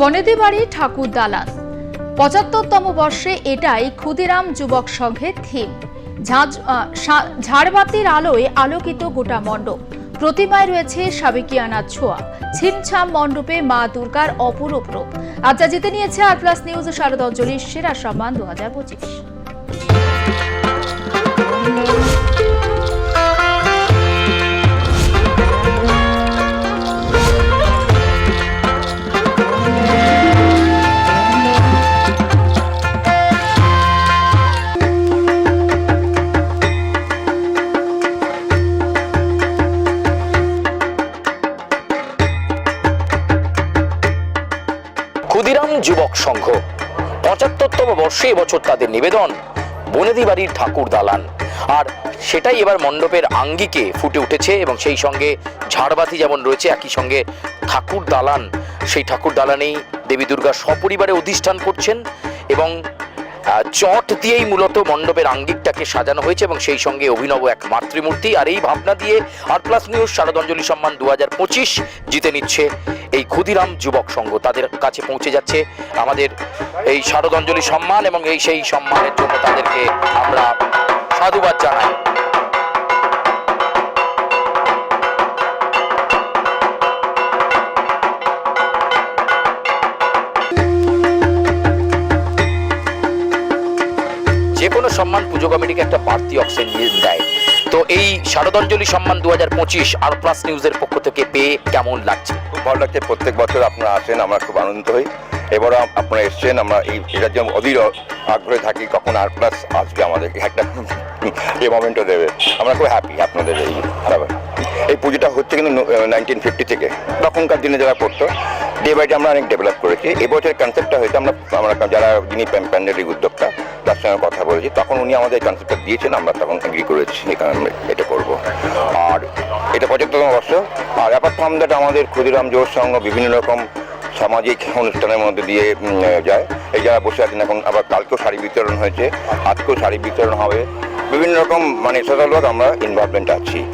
বনেদি বাড়ি ঠাকুর দালান পঁচাত্তরতম বর্ষে এটাই ক্ষুদিরাম যুবক সংঘের থিম ঝাড়বাতির আলোয় আলোকিত গোটা মণ্ডপ। প্রতিমায় রয়েছে সাবেকিয়ানা ছোঁয়া। ছিমছাম মণ্ডপে মা দুর্গার অপরূপ রূপ। আজ যা জিতে নিয়েছে আর প্লাস নিউজ শারদাঞ্জলির সেরা সম্মান দু হাজার পঁচিশ। যুবক সংঘ। পঁচাত্তরতম বর্ষে এবছর তাদের নিবেদন বনেদি বাড়ির ঠাকুর দালান। আর সেটাই এবার মণ্ডপের আঙ্গিকে ফুটে উঠেছে এবং সেই সঙ্গে ঝাড়বাতি যেমন রয়েছে, একই সঙ্গে ঠাকুর দালান। সেই ঠাকুর দালানেই দেবী দুর্গা সপরিবারে অধিষ্ঠান করছেন এবং চট দিয়েই মূলত মণ্ডপের আঙ্গিকটাকে সাজানো হয়েছে এবং সেই সঙ্গে অভিনব এক মাতৃমূর্তি। আর এই ভাবনা দিয়ে আর প্লাস নিউজ শারদাঞ্জলি সম্মান দু হাজার পঁচিশ জিতে নিচ্ছে এই ক্ষুদিরাম যুবক সংঘ। তাদের কাছে পৌঁছে যাচ্ছে আমাদের এই শারদাঞ্জলি সম্মান এবং এই সেই সম্মানের জন্য তাদেরকে আমরা সাধুবাদ জানাই। যে কোনো সম্মান পুজো কমিটিকে একটা বাড়তি অক্সিজেন দেয় তো এই শারদাঞ্জলি সম্মান দু হাজার পঁচিশ আর প্লাস নিউজের পক্ষ থেকে পেয়ে কেমন লাগছে? খুব ভালো লাগছে। প্রত্যেক বছর আপনারা আসেন, আমরা খুব আনন্দিত হই। এবারও আপনারা এসছেন, আমরা এই এটার জন্য অধীর আগ্রহে থাকি, কখন আর প্লাস আসবে আমাদেরকে একটা এই মোমেন্টও দেবে। আমরা খুব হ্যাপি আপনাদের এই এই পুজোটা হচ্ছে কিন্তু নাইনটিন ফিফটি থেকে। তখনকার দিনে যারা করতো ডে বাই ডে আমরা অনেক ডেভেলপ করেছি। এবছর কনসেপ্টটা হয়েছে, আমরা আমরা যারা যিনি প্যান- প্যান্ডেলের উদ্যোক্তা, তার সঙ্গে কথা বলেছি। তখন উনি আমাদের কনসেপ্টটা দিয়েছেন, আমরা তখন এগ্রি করেছি, এখানে এটা করব। আর এটা পঁচাত্তরতম বর্ষ আর অ্যাপার্ট ফ্রম দ্যাট আমাদের ক্ষুদিরাম জোর সঙ্গ বিভিন্ন রকম সামাজিক অনুষ্ঠানের মধ্যে দিয়ে যায়। এই যারা বসে আছেন, এখন আবার কালকেও শাড়ি বিতরণ হয়েছে, আজকেও শাড়ি বিতরণ হবে। বিভিন্ন রকম মানে সোশ্যাল আমরা ইনভলভমেন্ট আছি।